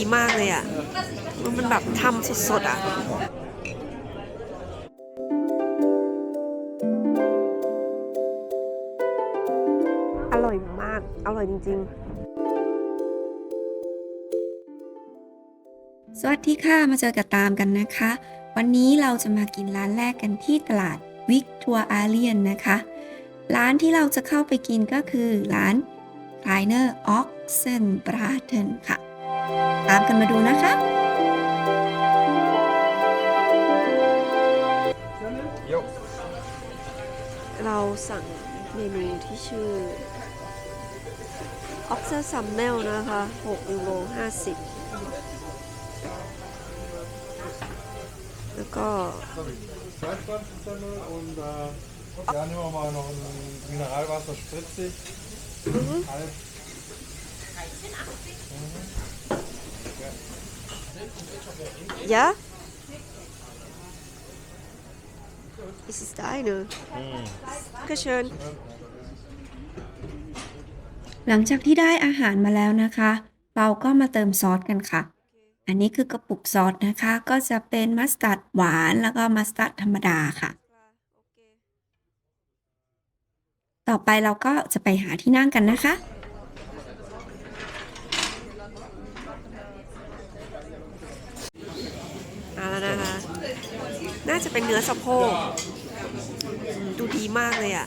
ดีมากเลยอะ มันแบบทำสดๆอะอร่อยมาก อร่อยจริงสวัสดีค่ะ มาเจอกับตามกันนะคะ วันนี้เราจะมากินร้านแรกกันที่ตลาดวิกทัวร์อาเลียนนะคะ ร้านที่เราจะเข้าไปกินก็คือร้าน k l e i n e r Oxen Braten ค่ะ ตามกันมาดูนะคะๆเราสั่งเมนูที่ชื่อออกเซอร์ซัมเนลนะคะ 6 ยูโร 50 แล้วก็ Salzwasser und äh, ja, nehmen wir mal noch ein Mineralwasser spritzig. Halb. Ja? Ist es deine? Dankeschön. หลังจากที่ได้อาหารมาแล้วนะคะ เราก็มาเติมซอสกันค่ะ อันนี้คือกระปุกซอสนะคะ ก็จะเป็นมัสตาร์ดหวานแล้วก็มัสตาร์ดธรรมดาค่ะ ต่อไปเราก็จะไปหาที่นั่งกันนะคะ มาแล้วนะคะ น่า จะเป็นเนื้อสะโพกดูดีมากเลยอะ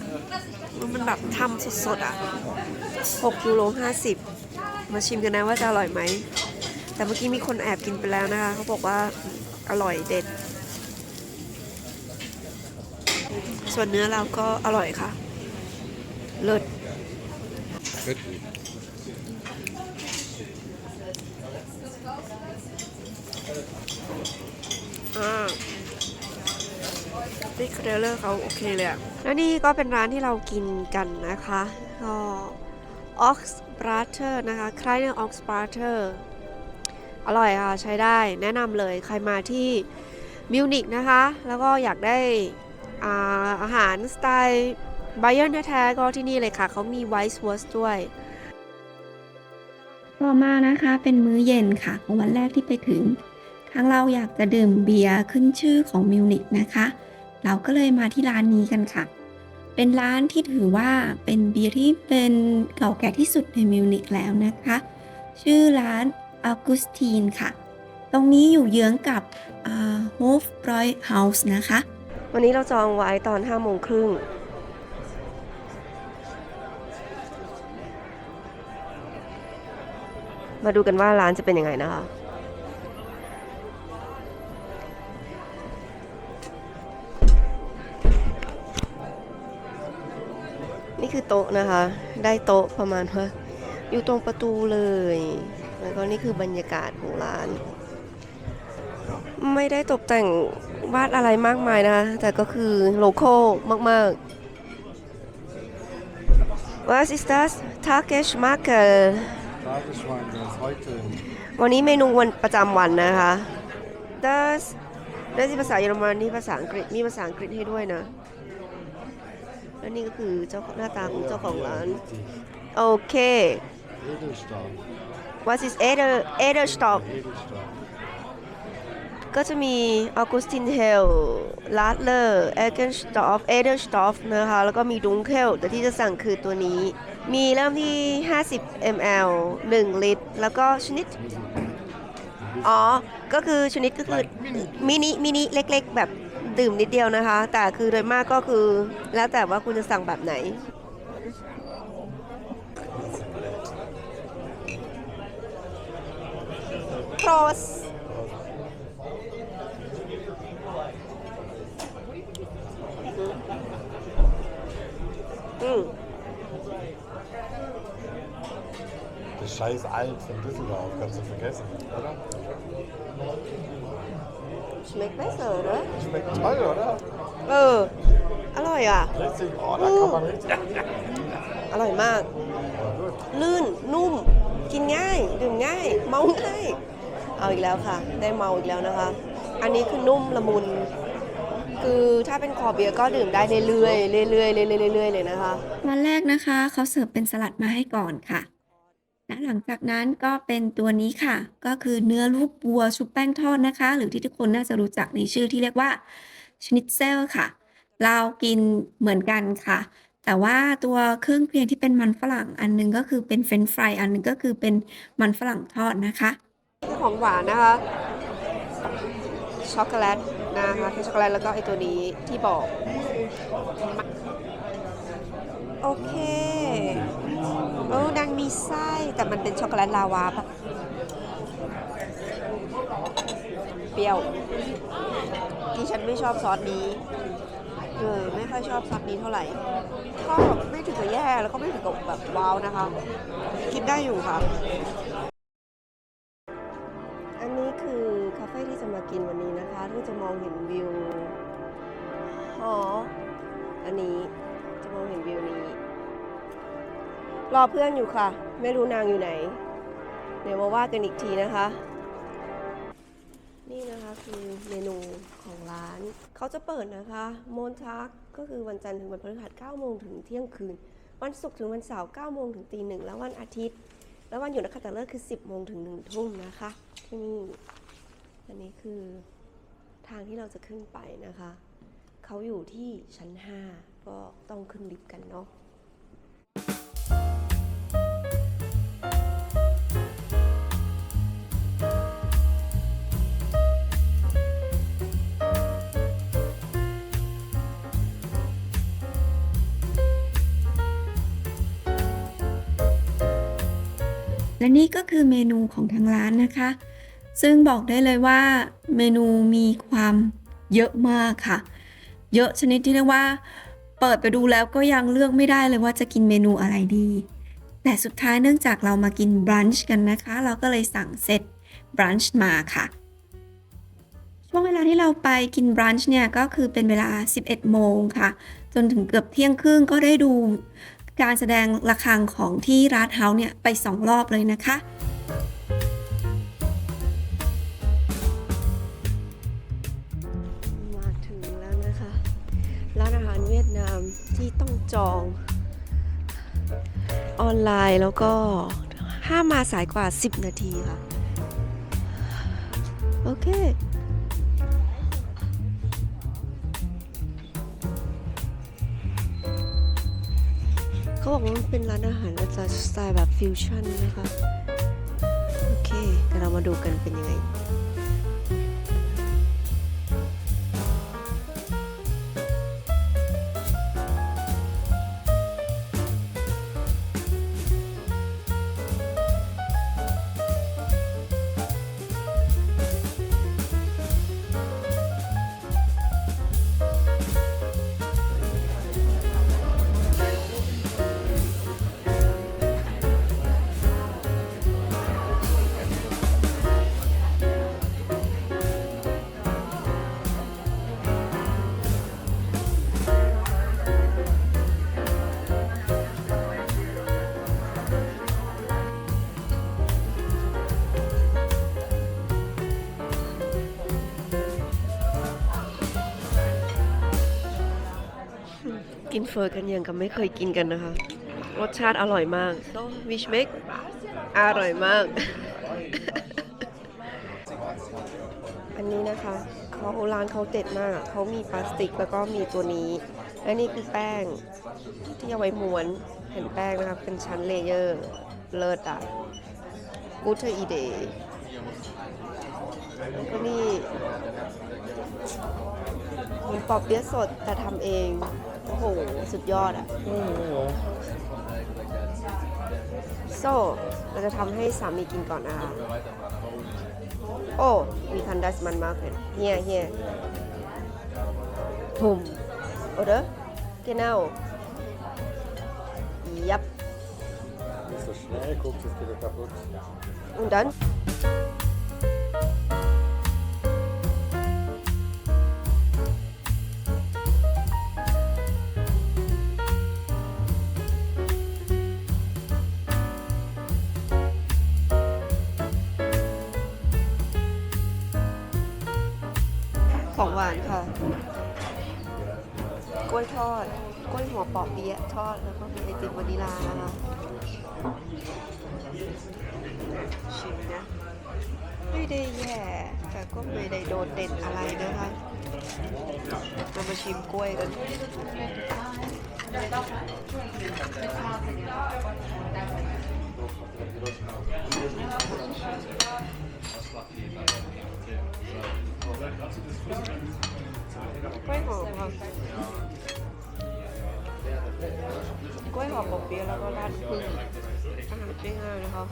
มันแบบทำสดๆอะ 6ยูโร50 มาชิมกันนะว่าจะอร่อยไหม แต่เมื่อกี้มีคนแอบกินไปแล้วนะคะ เขาบอกว่าอร่อยเด็ด ส่วนเนื้อเราก็อร่อยค่ะ เลิศอ่า นี่เครลเลอร์เขาโอเคเลยอะแล้วนี่ก็เป็นร้านที่เรากินกันนะคะก็ Ox Brater นะคะคล้ายเนื้อ Ox Brater อร่อยค่ะ ใช้ได้แนะนำเลยใครมาที่มิวนิกนะคะ แล้วก็อยากได้อาอาหารสไตล์ไบเยอร์แท้ๆก็ที่นี่เลยค่ะ เขามีไวส์วอสด้วยต่อมานะคะเป็นมื้อเย็นค่ะของวันแรกที่ไปถึงทางเราอยากจะดื่มเบียร์ขึ้นชื่อของมิวนิกนะคะ เราก็เลยมาที่ร้านนี้กันค่ะ เป็นร้านที่ถือว่าเป็นเบียร์ที่เป็นเก่าแก่ที่สุดในมิวนิกแล้วนะคะ ชื่อร้านอ u กุสตีนค่ะ ตรงนี้อยู่เยื้องกับโฮฟบรอยเฮาส์นะคะ วันนี้เราจองไว้ตอน5โมงครึ่งมาดูกันว่าร้านจะเป็นยังไงนะคะ โต๊ะนะคะ ได้โต๊ะประมาณว่าอยู่ตรงประตูเลย แล้วก็นี่คือบรรยากาศของร้าน ไม่ได้ตกแต่งวาดอะไรมากมายนะคะ แต่ก็คือโลโก้มาก ๆ Was ist das? Tagesmarker Tagesschwein, das ist heute. วันนี้เมนูวันประจำวันนะคะ Das ได้ที่ภาษาเยอรมันนี่ภาษาอังกฤษมีภาษาอังกฤษให้ด้วยนะ และนี่ก็คือเจ้าหน้าตาของเจ้าของร้าน โอเค Edelstahl. What is Eder Ederstock Edelstahl. ก็จะมี Augustin Hell Radler e g e n s t o f e d e r s t o f นะคะ แล้วก็มี Dunkel แต่ที่จะสั่งคือตัวนี้ มีเริ่มที่ 50 ml 1 ลิตร แล้วก็ชนิด อ๋อ ก็คือชนิดก็คือมินิมินิเล็กๆแบบ ดื่มนิดเดียวนะคะ แต่คือโดยมากก็คือ แล้วแต่ว่าคุณจะสั่งแบบไหนโ r รสอืม Das scheiß Alt von Düsseldorf, kannst du vergessen, oder? Schmeckt besser oder Schmeckt toll, oder? เออ อร่อยอะ Richtig, oh, da kann man richtig. อร่อยมาก ลื่น นุ่ม กินง่าย ดื่มง่าย เมาง่าย เอาอีกแล้วค่ะ ได้เมาอีกแล้วนะคะ อันนี้คือนุ่มละมุน คือถ้าเป็นคอเบียร์ก็ดื่มได้เรื่อยๆเรื่อยๆเรื่อยๆเรื่อยๆเลยนะคะ วันแรกนะคะ เขาเสิร์ฟเป็นสลัดมาให้ก่อนค่ะ และหลังจากนั้นก็เป็นตัวนี้ค่ะ ก็คือเนื้อลูกวัวชุบแป้งทอดนะคะ หรือที่ทุกคนน่าจะรู้จักในชื่อที่เรียกว่าชนิตเซลค่ะ เรากินเหมือนกันค่ะ แต่ว่าตัวเครื่องเคียงที่เป็นมันฝรั่งอันหนึงก็คือเป็นเฟรนฟรายอันหนึงก็คือเป็นมันฝรั่งทอดนะคะ ของหวานนะคะ ช็อกโกแลตนะคะช็อกโกแลตแล้วก็ไอตัวนี้ที่บอก โอเค อ้นางมีไส้แต่มันเป็นช็อกโกแลตลาวาปะเปรี้ยวดิฉันไม่ชอบซอสนี้เออไม่ค่อยชอบซอสนี้เท่าไหร่ ก็ไม่ถึงกับแย่แล้วก็ไม่ถึงกับแบบว้าวนะคะ กินได้อยู่ค่ะ อันนี้คือคาเฟ่ที่จะมากินวันนี้นะคะที่จะมองเห็นวิวหออันนี้จะมองเห็นวิวนี้ รอเพื่อนอยู่ค่ะ ไม่รู้นางอยู่ไหน เดี๋ยวมาว่ากันอีกทีนะคะ นี่นะคะคือเมนูของร้าน เขาจะเปิดนะคะโมนทักก็คือวันจันทร์ถึงวันพฤหัส9โมงถึงเที่ยงคืน วันศุกร์ถึงวันเสาร์9โมงถึงตีหนึ่งแล้ววันอาทิตย์ แล้ววันหยุดนักขัตฤกษ์คือ 10โมงถึง1ทุ่มนะคะ ที่นี่อันนี้คือทางที่เราจะขึ้นไปนะคะ เขาอยู่ที่ชั้น 5 ก็ต้องขึ้นลิฟต์กันเนาะ และนี่ก็คือเมนูของทางร้านนะคะ ซึ่งบอกได้เลยว่าเมนูมีความเยอะมากค่ะ เยอะชนิดที่เรียกว่า เปิดไปดูแล้วก็ยังเลือกไม่ได้เลยว่าจะกินเมนูอะไรดี แต่สุดท้ายเนื่องจากเรามากินบรันช์กันนะคะ เราก็เลยสั่งเซตบรันช์มาค่ะช่วงเวลาที่เราไปกินบรันช์เนี่ยก็คือเป็นเวลา 11 โมงค่ะ จนถึงเกือบเที่ยงครึ่งก็ได้ดู การแสดงระฆังของที่ร้านเฮาเนี่ยไปสองรอบเลยนะคะ มาถึงแล้วนะคะ ร้านอาหารเวียดนามที่ต้องจองออนไลน์แล้วก็ห้ามมาสายกว่า 10 นาทีค่ะ โอเค เขาบอกว่ามันเป็นร้านอาหารจารย์สไตล์แบบฟิวชั่นนะคะ โอเคเดี๋ยวเรามาดูกันเป็นยังไง กินเฟอร์กันยังกับไม่เคยกินกันนะคะ รสชาติอร่อยมาก so wish make อร่อยมาก อันนี้นะคะเขาร้านเขาเด็ดมากเขามีพลาสติกแล้วก็มีตัวนี้และนี่คือแป้งที่เอาไว้ม้วนแผ่นแป้งนะคะเป็นชั้นเลเยอร์เลิศอะกูเทอร์อีเดย์แล้วก็นี่หมือนปอบเปี๊ยะสดแต่ทำเอง โอ้โห สุดยอดอะ โซ่เราจะทำให้สามีกินก่อนนะคะโอ้มีคันดัสมันมากเลยเฮียเฮียทุ่ม oder genau Yep. Nicht so schnell, guck, das geht ja kaputt. Und dann?. กล้วยทอด กล้วยหัวปอกเปี๊ยะทอด แล้วก็มีไอติมวานิลานะคะชิมนะ ไม่ได้แย่ แต่ก็ไม่ได้โดดเด่นอะไรนะคะเรามาชิมกล้วยกันอ กล้วยหอมค่ะกล้วยหอมบเปี๊ยะแล้วก็ราดพึ่งอาหารง่ายๆนะคะ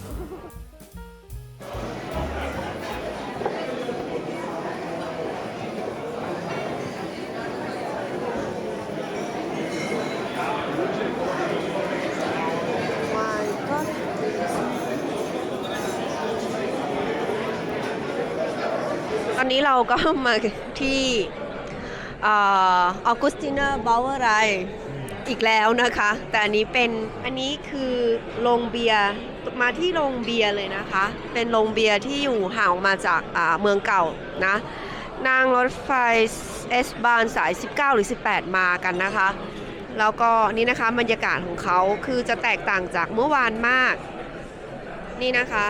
My God ตอนนี้เราก็มาที่ ออกุสตินาบาวไรอีกแล้วนะคะ แต่อันนี้เป็นอันนี้คือโรงเบียร์มาที่โรงเบียร์เลยนะคะ เป็นโรงเบียร์ที่อยู่ห่างออกมาจากเมืองเก่านะนั่งรถไฟเอสบานสาย 19 หรือ 18 มากันนะคะ แล้วก็นี่นะคะบรรยากาศของเขาคือจะแตกต่างจากเมื่อวานมาก นี่นะคะ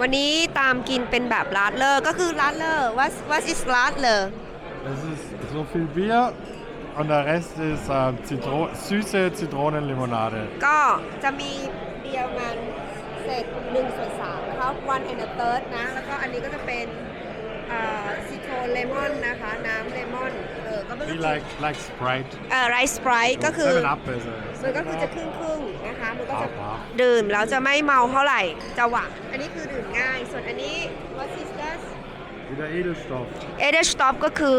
วันนี้ตามกินเป็นแบบลาดเลอร์ก็คือลาดเลอร์ what what is ลาดเลอร์ Es is so viel Bier und der Rest ist äh, Zitro süße Zitronenlimonade. ก็จะมีเบียร์มันเศษหนึ่งส่วนสามนะคะ one and a third นะ แล้วก็อันนี้ก็จะเป็นซิโทรเลมอนนะคะ น้ำเลมอนเออก็ไม่ Wie รู้ like, like Sprite. เอ่อไรสปรายก็คือ Seven Up besser. มันก็คือจะครึ่งครึ่งๆนะคะ มันก็จะ Half, half. ดื่มแล้วจะไม่เมาเท่าไหร่ จะหวานอันนี้คือดื่มง่าย ส่วนอันนี้ what is this Wieder Edelstoff. เอเดสต็อปก็คือ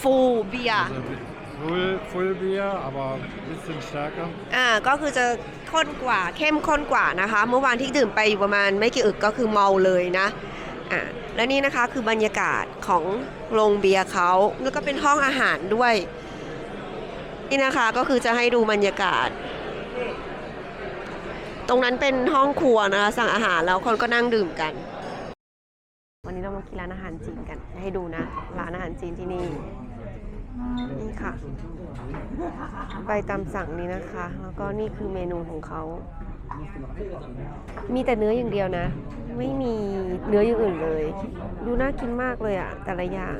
ฟูลเบีย Also Full, Full Bier, aber ein bisschen stärker. อ่าก็คือจะข้นกว่าเข้มข้นกว่านะคะ เมื่อวานที่ดื่มไปอยู่ประมาณไม่กี่อึกก็คือเมาเลยนะอ่าและนี่นะคะคือบรรยากาศของโรงเบียร์เขาแล้วก็เป็นห้องอาหารด้วย นี่นะคะก็คือจะให้ดูบรรยากาศ ตรงนั้นเป็นห้องครัวนะคะสั่งอาหารแล้วคนก็นั่งดื่มกัน วันนี้เรามากินร้านอาหารจีนกันให้ดูนะ ร้านอาหารจีนที่นี่ นี่ค่ะไปตามสั่งนี้นะคะ แล้วก็นี่คือเมนูของเขา มีแต่เนื้ออย่างเดียวนะ ไม่มีเนื้ออย่างอื่นเลย ดูน่ากินมากเลยอะแต่ละอย่าง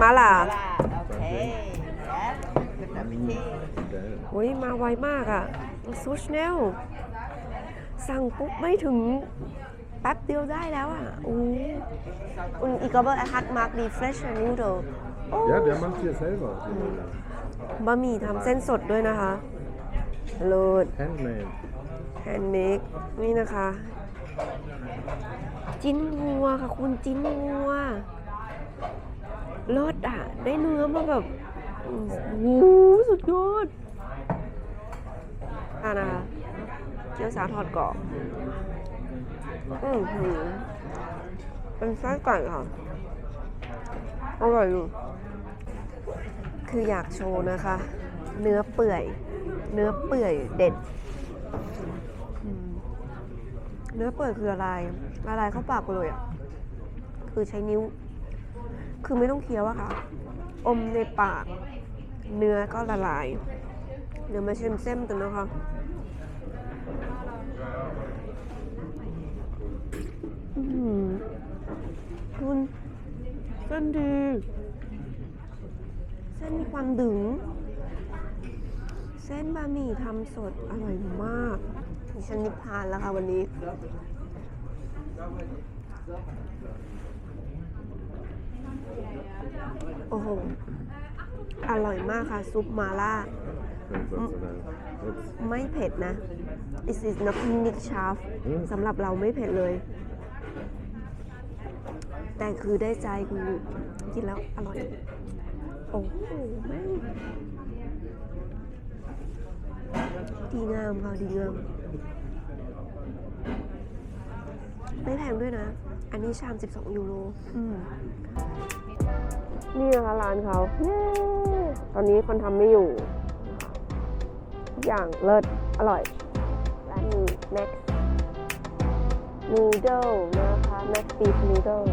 มาล่ะ Okay. Ja, guten Appetit. โอ้ยมาไวมากอะซูชแนลสั่งปุ๊บไม่ถึงแป๊บเดียวได้แล้วอะโอ้ยอุนอีกก็ฮัตมาร์กดีเฟรชนูโด Ja, der macht hier selber. บะหมี่ทำเส้นสดด้วยนะคะโลด Handmade. แฮนด์เมดนี่นะคะ จิ้นวัวค่ะคุณจิ้นวัว เลิศอะ ได้เนื้อมาแบบโอ้สุดยอดอะนะคะเกี๊ยวสาทอดกรอบอือหือเป็นไส้ไก่ค่ะ อร่อยอยู่ คืออยากโชว์นะคะ เนื้อเปื่อย เนื้อเปื่อยเด็ด เนื้อเปื่อยคือละลายละลายเข้าปากเลยอะ คือใช้นิ้ว คือไม่ต้องเคี้ยวอะค่ะ อมในปาก เนื้อก็ละลาย เดี๋ยวมาชิมเส้นกันนะคะอื้อหือคุณเส้นดี เส้นมีความดึง เส้นบะหมี่ทำสดอร่อยมากดิฉันนิพพานแล้วค่ะวันนี้ โอ้โห อร่อยมากค่ะ ซุปมาล่า ไม่เผ็ดนะ This is not nick c h a f สำหรับเราไม่เผ็ดเลย แต่คือได้ใจคือกินแล้วอร่อย โอ้โหแม่ดีงามค่ะดีงาม ไม่แพงด้วยนะ อันนี้ชาม 12 ยูโรอืมนี่นะคะร้านเขาเย้ตอนนี้คนทำไม่อยู่ ทุกอย่างเลิศ อร่อย ร้านนี้ Max Noodle นะคะ Max Beef Noodle